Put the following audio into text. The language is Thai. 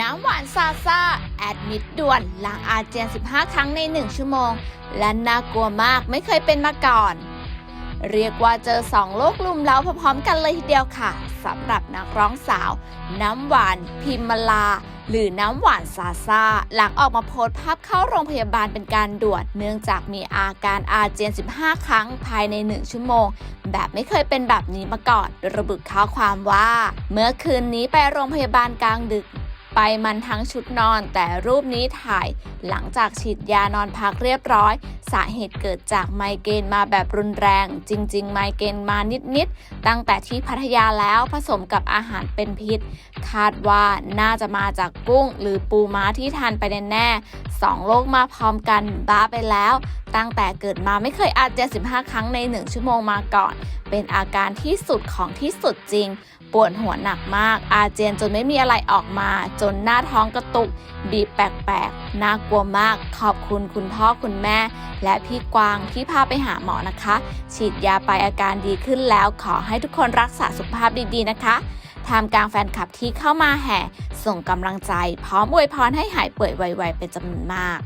น้ำหวานซาซาแอดมิดด่วนหลังอาเจียน 15 ครั้งใน 1 ชั่วโมง และน่ากลัวมากไม่เคยเป็นมาก่อน เรียกว่าเจอ 2 โลกลุมเล้าพร้อมๆกันเลยทีเดียวค่ะสำหรับนักร้องสาว น้ำหวานพิมมาลา หรือน้ำหวานซาซาหลังออกมาโพสต์ภาพเข้าโรงพยาบาลเป็นการด่วน เนื่องจากมีอาการอาเจียน 15 ครั้งภายใน 1 ชั่วโมง แบบไม่เคยเป็นแบบนี้มาก่อนโดยระบุข้อความว่า เมื่อคืนนี้ไปโรงพยาบาลกลางดึก ไปมันทั้งชุดนอน แต่รูปนี้ถ่ายหลังจากฉีดยานอนพักเรียบร้อย สาเหตุเกิดจากไมเกรนมาแบบรุนแรง จริง ๆ ไมเกรนมานิด ๆ ตั้งแต่ที่พัทยาแล้วผสมกับอาหารเป็นพิษ คาดว่าน่าจะมาจากกุ้ง หรือปูม้าที่ทานไปแน่ๆสองโรคมาพร้อมกันบ้าไปแล้ว ตั้งแต่เกิดมาไม่เคยอาเจียน15 ครั้งใน 1 ชั่วโมงมาก่อน เป็นอาการที่สุดของที่สุดจริง ปวดหัวหนักมาก อาเจียนจนไม่มีอะไรออกมา จนหน้าท้องกระตุก บีบแปลกๆ น่ากลัวมาก ขอบคุณคุณพ่อคุณแม่ และพี่กวางที่พาไปหาหมอนะคะ ฉีดยาไปอาการดีขึ้นแล้ว ขอให้ทุกคนรักษาสุขภาพดีๆนะคะทามกลางแฟนคลับที่เข้ามาแห่ ส่งกำลังใจ พร้อมอวยพรให้หายป่วยไวๆเป็นจำนวนมาก